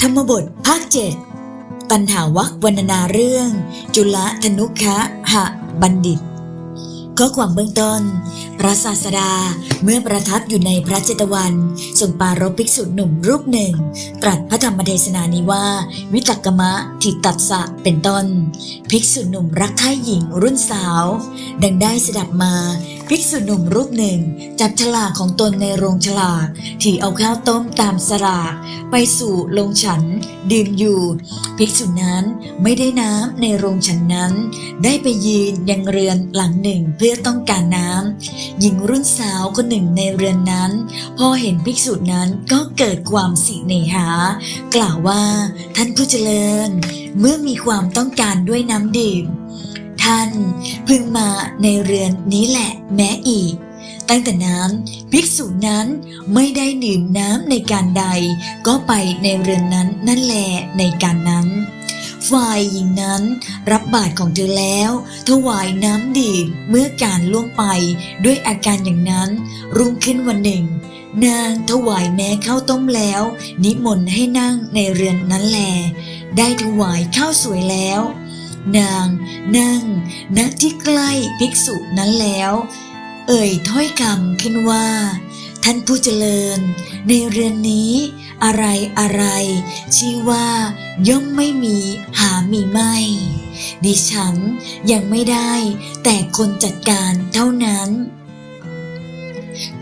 ธรรมบทภาคเจ็ดปัญหาวักวรรณนาเรื่อง จุลธนุคะหะบัณฑิต ข้อความเบื้องต้น พระศาสดาเมื่อประทับอยู่ในพระเจตวันทรงปรารภภิกษุหนุ่มรูปหนึ่ง ตรัสพระธรรมเทศนานี้ว่า วิตกกมะทิตัสสะเป็นต้น ภิกษุหนุ่มรักใคร่หญิงรุ่นสาว ดังได้สดับมาภิกษุหนุ่มรูปหนึ่ง จับฉลากของตนในโรงฉลากถือเอาข้าวต้มตามสลาก ไปสู่โรงฉัน ดื่มอยู่ ภิกษุนั้นไม่ได้น้ำในโรงฉันนั้น ได้ไปยืนยังเรือนหลังหนึ่งเพื่อต้องการน้ำหญิงรุ่นสาวคนหนึ่งในเรือนนั้น พอเห็นภิกษุนั้นก็เกิดความสิเนหา กล่าวว่าท่านผู้เจริญ เมื่อมีความต้องการด้วยน้ำดื่ม ท่านพึงมาในเรือนนี้แหละแม้อีก ตั้งแต่นั้นภิกษุนั้นไม่ได้ดื่มน้ำในการใด ก็ไปในเรือนนั้นนั่นแหละในการนั้น ฝ่ายหญิงนั้นรับบาตรของเธอแล้ว ถวายน้ำดื่มเมื่อการล่วงไปด้วยอาการอย่างนั้น รุ่งขึ้นวันหนึ่ง นางถวายแม้ข้าวต้มแล้ว นิมนต์ให้นั่งในเรือนนั้นแล ได้ถวายข้าวสวยแล้ว นางนั่งณที่ใกล้ภิกษุนั้นแล้ว เอ่ยถ้อยคำขึ้นว่า ท่านผู้เจริญ ในเรือนนี้ อะไรอะไรชื่อว่า ย่อมไม่มีหามีไม่ดิฉันยังไม่ได้ แต่คนจัดการเท่านั้น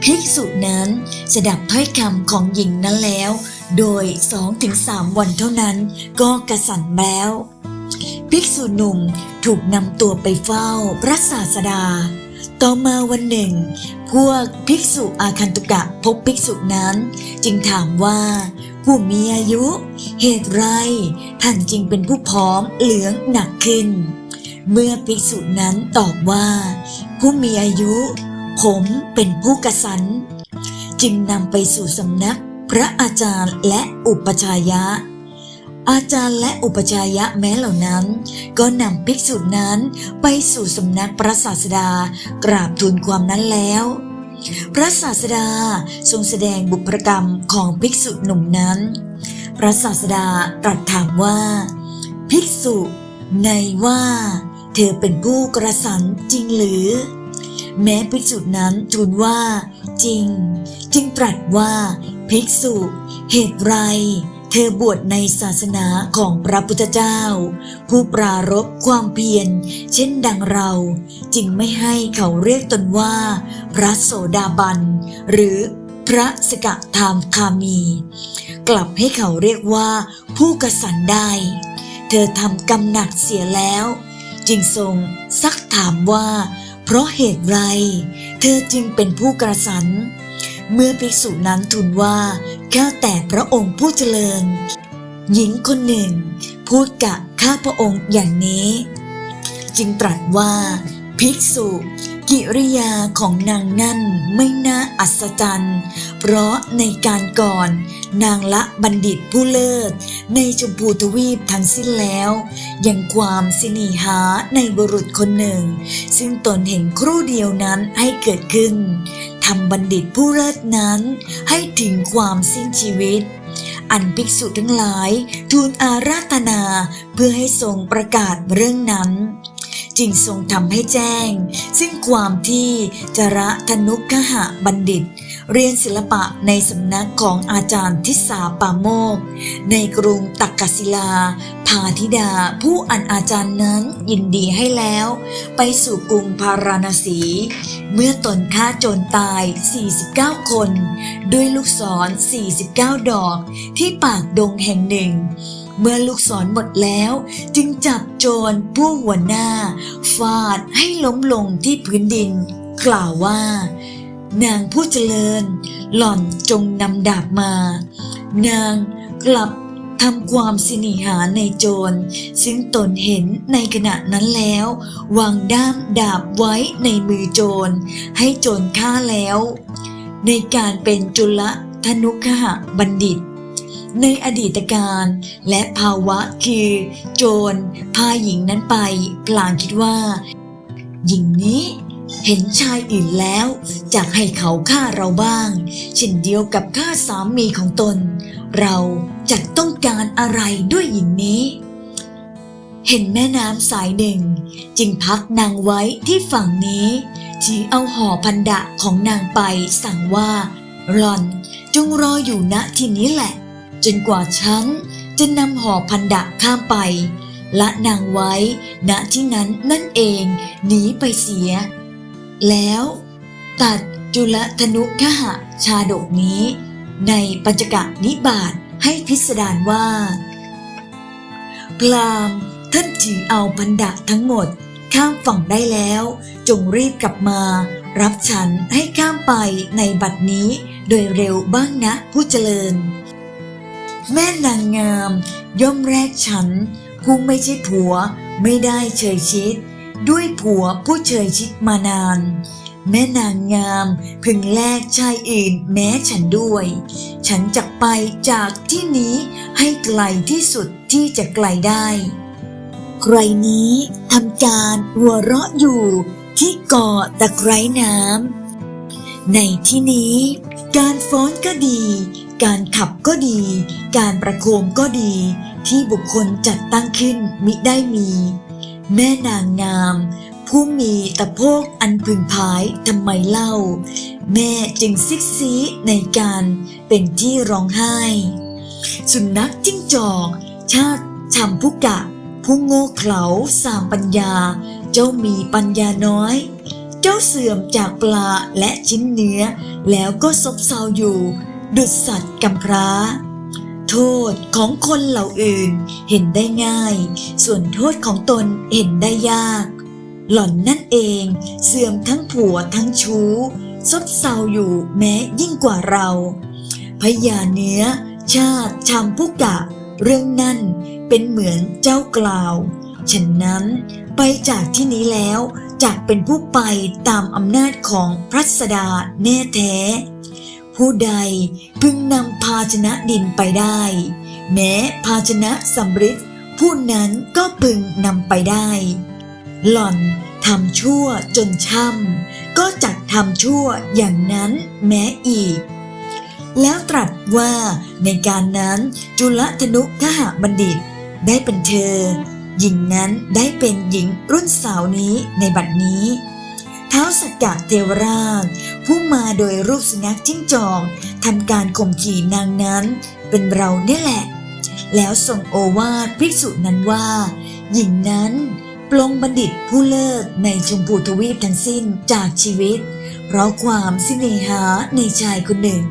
ภิกษุนั้นสดับถ้อยคำของหญิงนั้นแล้ว โดยสองถึงสามวันเท่านั้นก็กระสันแล้ว ภิกษุหนุ่มถูกนำตัวไปเฝ้าพระศาสดา ต่อมาวันหนึ่ง พวกภิกษุอาคันตุกะพบภิกษุนั้น จึงถามว่า ผู้มีอายุ เหตุไร ท่านจึงเป็นผู้ผอมเหลืองหนักขึ้น เมื่อภิกษุนั้นตอบว่า ผู้มีอายุ ผมเป็นผู้กระสัน จึงนำไปสู่สำนักพระอาจารย์และอุปชายะ อาจารย์และอุปชายะแม้เหล่านั้น ก็นำภิกษุนั้นไปสู่สำนักพระศาสดากราบทูลความนั้นแล้ว พระศาสดาทรงแสดงบุพกรรมของภิกษุหนุ่มนั้น พระศาสดาตรัสถามว่า ภิกษุในว่า เธอเป็นผู้กระสันจริงหรือ แม้ภิกษุนั้นทูลว่า จริง จึงตรัสว่าภิกษุเหตุไร เธอบวชในศาสนาของพระพุทธเจ้า ผู้ปรารบความเพียร เช่นดังเรา จึงไม่ให้เขาเรียกตนว่า พระโสดาบัน หรือพระสกทามคามี กลับให้เขาเรียกว่าผู้กสันได้ เธอทำกรรมหนักเสียแล้ว จึงทรงซักถามว่า เพราะเหตุไร เธอจึงเป็นผู้กระสันเมื่อภิกษุนั้นทูลว่า ข้าแต่พระองค์ผู้เจริญ หญิงคนหนึ่ง พูดกับข้าพระองค์อย่างนี้ จึงตรัสว่าภิกษุ กิริยาของนางนั่นไม่น่าอัศจรรย์ เพราะในการก่อน นางละบัณฑิตผู้เลิศ ในชมพูทวีปทั้งสิ้นแล้ว ยังความสินีหาในบุรุษคนหนึ่ง ซึ่งตนเห็นครู่เดียวนั้นให้เกิดขึ้นทำบัณฑิตผู้เลิศนั้นให้ถึงความสิ้นชีวิตอันภิกษุทั้งหลายทูลอาราธนาเพื่อให้ทรงประกาศเรื่องนั้น จึงทรงทำให้แจ้ง ซึ่งความที่จระธนุกหะบัณฑิต เรียนศิลปะในสำนักของอาจารย์ทิสาปาโมก ในกรุงตักกศิลา พาธิดาผู้อันอาจารย์นั้นยินดีให้แล้ว ไปสู่กรุงพาราณสี เมื่อตนฆ่าโจรตาย 49 คน ด้วยลูกศร 49 ดอก ที่ปากดงแห่งหนึ่ง เมื่อลูกศรหมดแล้ว จึงจับโจรผู้หัวหน้า ฟาดให้ล้มลงที่พื้นดิน กล่าวว่า นางผู้เจริญ หล่อนจงนำดาบมา นางกลับทำความสินิหาในโจร ซึ่งตนเห็นในขณะนั้นแล้ว วางด้ามดาบไว้ในมือโจร ให้โจรฆ่าแล้ว ในการเป็นจุลธนุขหบัณฑิต ในอดีตการและภาวะคือ โจรพาหญิงนั้นไปพลางคิดว่า หญิงนี้เห็นชายอื่นแล้วจากให้เขาฆ่าเราบ้าง เช่นเดียวกับฆ่าสามีของตน เราจะต้องการอะไรด้วยหญิงนี้ เห็นแม่น้ำสายหนึ่ง จึงพักนางไว้ที่ฝั่งนี้ชี้เอาห่อพันดะของนางไปสั่งว่าหลอนจงรออยู่ณที่นี้แหละ จนกว่าฉันจะนำห่อพันดะข้ามไป ละนางไว้ ณที่นั้นนั่นเองหนีไปเสีย แล้วตัดจุลธนุขหะชาดกนี้ ในปัญจกะนิบาตให้พิสดารว่า พรามท่านถือเอาพันดะทั้งหมด ข้ามฝั่งได้แล้ว จงรีบกลับมา รับฉันให้ข้ามไปในบัดนี้โดยเร็วบ้างนะผู้เจริญ แม่นางงาม ย่อมแรกฉันผู้ไม่ใช่ผัวไม่ได้เฉยชิด ด้วยผัวผู้เฉยชิดมานาน แม่นางงามพึงแลกชายอื่นแม้ฉันด้วย ฉันจะไปจากที่นี้ให้ไกลที่สุดที่จะไกลได้ ใครนี้ทำการหัวเราะอยู่ที่เกาะตะไคร้น้ำในที่นี้การฟ้อนก็ดี การขับก็ดี การประโคมก็ดี ที่บุคคลจัดตั้งขึ้นมิได้มี แม่นางงาม ผู้มีตะโพกอันพึงพายทำไมเล่า แม่จึงซิกซีในการเป็นที่ร้องไห้ สุนัขจิ้งจอก ชาติชำพุกะ ผู้โง่เขลาสามปัญญา เจ้ามีปัญญาน้อยเจ้าเสื่อมจากปลาและชิ้นเนื้อ แล้วก็ซบเซาอยู่ ดุดสัตว์กำพร้า โทษของคนเหล่าอื่นเห็นได้ง่าย ส่วนโทษของตนเห็นได้ยาก หล่อนนั่นเองเสื่อมทั้งผัวทั้งชู้ ซบเซาอยู่แม้ยิ่งกว่าเรา พญาเนื้อ ชาติชามพุกะ เรื่องนั่นเป็นเหมือนเจ้ากล่าวฉะนั้นไปจากที่นี้แล้วจากเป็นผู้ไปตามอำนาจของพระสดาแน่แท้ ผู้ใดพึงนำภาชนะดินไปได้ แม้ภาชนะสำริดผู้นั้นก็พึงนำไปได้ หล่อนทำชั่วจนช่ำก็จักทำชั่วอย่างนั้นแม้อีก แล้วตรัสว่าในการนั้นจุลธนุขหบัณฑิตได้เป็นเธอ หญิงนั้นได้เป็นหญิงรุ่นสาวนี้ในบัดนี้ ท้าวสักกะเทวราชผู้มาโดยรูปสุนัขจิ้งจอกทำการข่มขี่นางนั้น เป็นเราเนี่ยแหละ แล้วส่งโอวาทภิกษุนั้นว่า หญิงนั้นปลงบัณฑิตผู้เลิกในชมพูทวีปทั้งสิ้นจากชีวิต เพราะความสิเนหาในชายคนหนึ่ง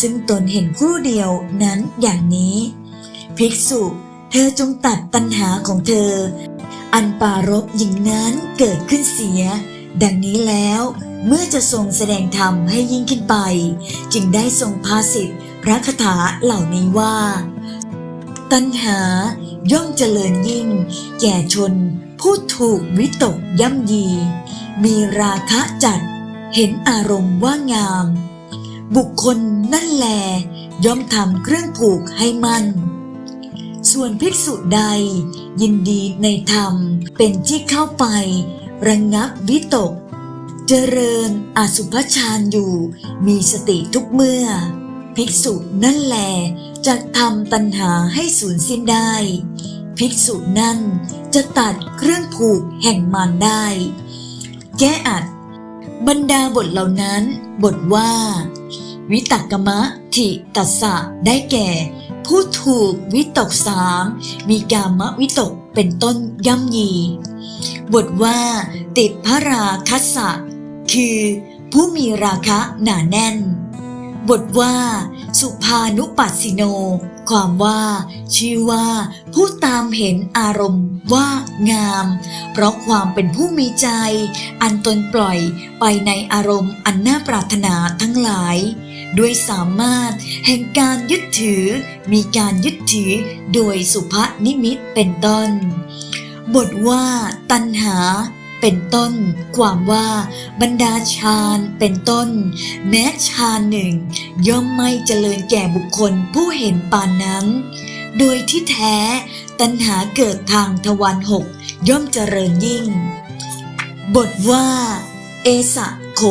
ซึ่งตนเห็นครู่เดียวนั้นอย่างนี้ ภิกษุเธอจงตัดตัณหาของเธอ อันปารบหญิงนั้นเกิดขึ้นเสีย ดังนี้แล้วเมื่อจะทรงแสดงธรรมให้ยิ่งขึ้นไป จึงได้ทรงภาสิทธิพระคาถาเหล่านี้ว่า ตัณหาย่อมเจริญยิ่ง แก่ชนผู้ถูกวิตกย่ำยี มีราคะจัดเห็นอารมณ์ว่างาม บุคคลนั่นแล ย่อมทำเครื่องผูกให้มันส่วนภิกษุใด ยินดีในธรรมเป็นที่เข้าไป ระงงับวิตก เจริญอสุภฌานอยู่ มีสติทุกเมื่อ ภิกษุนั่นแลจะทำตัณหาให้สูญสิ้นได้ ภิกษุนั่นจะตัดเครื่องผูกแห่งมารได้ แก้อัด บรรดาบทเหล่านั้น บทว่า วิตกมะทิตัสสะได้แก่ ผู้ถูกวิตกสามมีกามวิตก เป็นต้นย่ำยี บทว่า ติดพระราคัสสะ คือผู้มีราคะหนาแน่น บทว่า สุภานุปัสสิโน ความว่า ชื่อว่า ผู้ตามเห็นอารมณ์ว่างาม เพราะความเป็นผู้มีใจ อันตนปล่อยไปในอารมณ์อันน่าปรารถนาทั้งหลาย ด้วยสามารถแห่งการยึดถือ มีการยึดถือโดยสุภนิมิตเป็นต้น บทว่า ตัณหา เป็นต้น ความว่าบรรดาฌานเป็นต้น แม้ฌานหนึ่ง ย่อมไม่เจริญแก่บุคคลผู้เห็นปานนั้น โดยที่แท้ตัณหาเกิดทางทวารหกย่อมเจริญยิ่ง บทว่า เอสะโข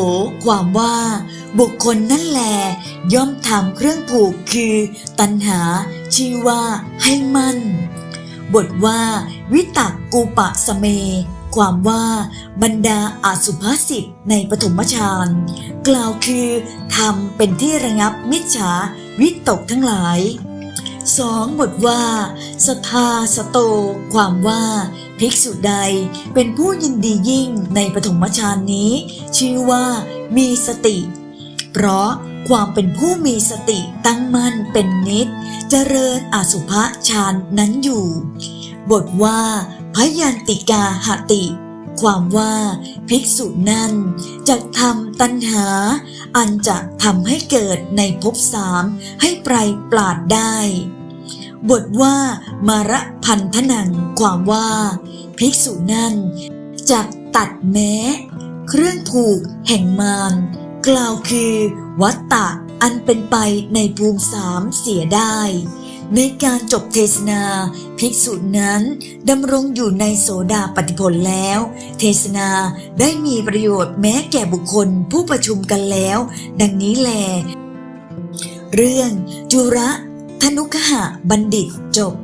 ความว่า บุคคลนั่นแล ย่อมทำเครื่องผูกคือ ตัณหาชื่อว่าให้มั่น บทว่า วิตักกูปะสเม ความว่าบรรดาอาสุภาษิตในปฐมฌานกล่าวคือทำเป็นที่ระงับมิจฉาวิตกทั้งหลายสองบทว่าสทาสโต ความว่า ภิกษุใดเป็นผู้ยินดียิ่งในปฐมฌานนี้ ชื่อว่ามีสติ เพราะความเป็นผู้มีสติตั้งมั่นเป็นนิจเจริญอสุภฌานนั้นอยู่ บทว่า พยันติกาหติ ความว่าภิกษุนั้นจะทำตัณหา อันจะทำให้เกิดในภพสามให้ไพรปราดได้ บทว่า มารพันธนัง ความว่า ภิกษุนั้นจะตัดแม้ เครื่องผูกแห่งมารกล่าวคือ วัตตะอันเป็นไปในภูมิสามเสียได้ ในการจบเทศนา ภิกษุนั้นดำรงอยู่ในโสดาปฏิผลแล้ว เทศนาได้มีประโยชน์แม้แก่บุคคลผู้ประชุมกันแล้ว ดังนี้แล เรื่องจุระธนุขหะบัณฑิตจบ